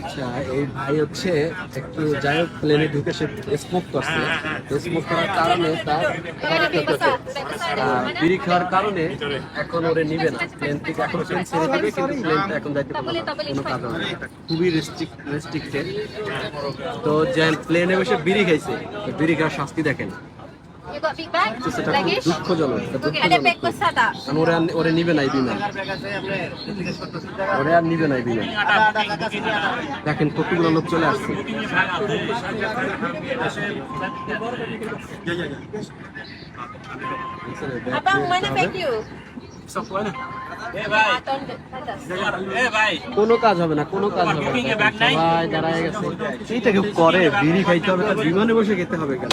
আচ্ছা এই ভাই হচ্ছে একটু যাই হোক প্লেনে ঢুকে সে স্মোক করছে। স্মোক করার কারণে তার বিড়ি খাওয়ার কারণে এখন ওরে নিবে না। প্লেন থেকে এখন প্লেন ছেড়ে দিবে, কিন্তু প্লেনটা এখন যাইতে পারবে কোনো কাজ হবে না। এটা খুবই রেস্ট্রিক্টেড তো যে প্লেনে বসে বিড়ি খাইছে। বিড়ি খাওয়ার শাস্তি দেখেন। You got big bag? সেটা খুব Luggage? দুঃখজনক bag কারণ ওরে আর- ওরে নিবে না এই বিমান। ওরে আর নিবে না এই বিমান। দেখেন কতগুলো লোক চলে আসছে। Abang mana bag you? Ah, tahun de- atas. কোনো কাজ হবে না কোনো কাজ হবে না। দাঁড়ায় গেছে। এইটা কেউ করে বিড়ি খাইতে হবে তার বিমানে বসে খেতে হবে কেন?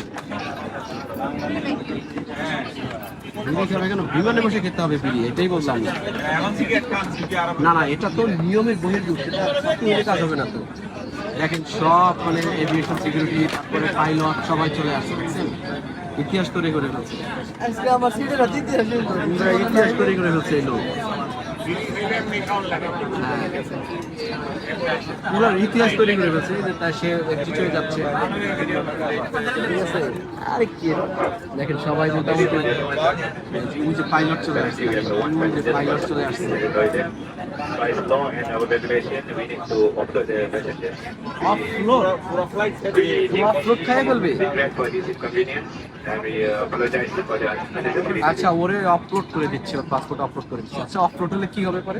বিড়ি খাবে কেন? বিমানে বসে খেতে হবে বিড়ি এটাই বললাম না না এটা তো নিয়মের বহির্ভূত এটা কাজ হবে না তো। দেখেন সব মানে এভিয়েশন সিকিউরিটি তারপরে পাইলট সবাই চলে আসছে ইতিহাস তৈরি করে ফেলছে। ইতিহাস তৈরি করে ফেলছে। এই লোক। পুরো ইতিহাস তৈরি করে ফেলছে যে তা সে এক্সিট হয়ে যাচ্ছে। ঠিক আছে? আরে কি দেখেন সবাই মোটামুটি ওই যে পাইলট চলে আসছে ওই যে পাইলট চলে আসছে. আচ্ছা ওরে আপলোড করে দিচ্ছে পাসপোর্ট আপলোড করে দিচ্ছে। আচ্ছা আপলোড হলে কি হবে পরে?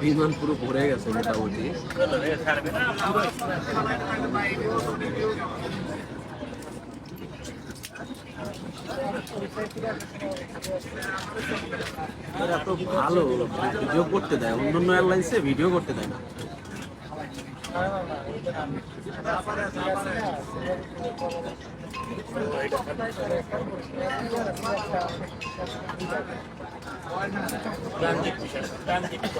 বিমান পুরো ভরে গেছে মোটামুটি। ভালো, ভিডিও করতে দেয়। অন্য অন্য এয়ারলাইন্সে ভিডিও করতে দেয় না। ডান দিক ডান দিক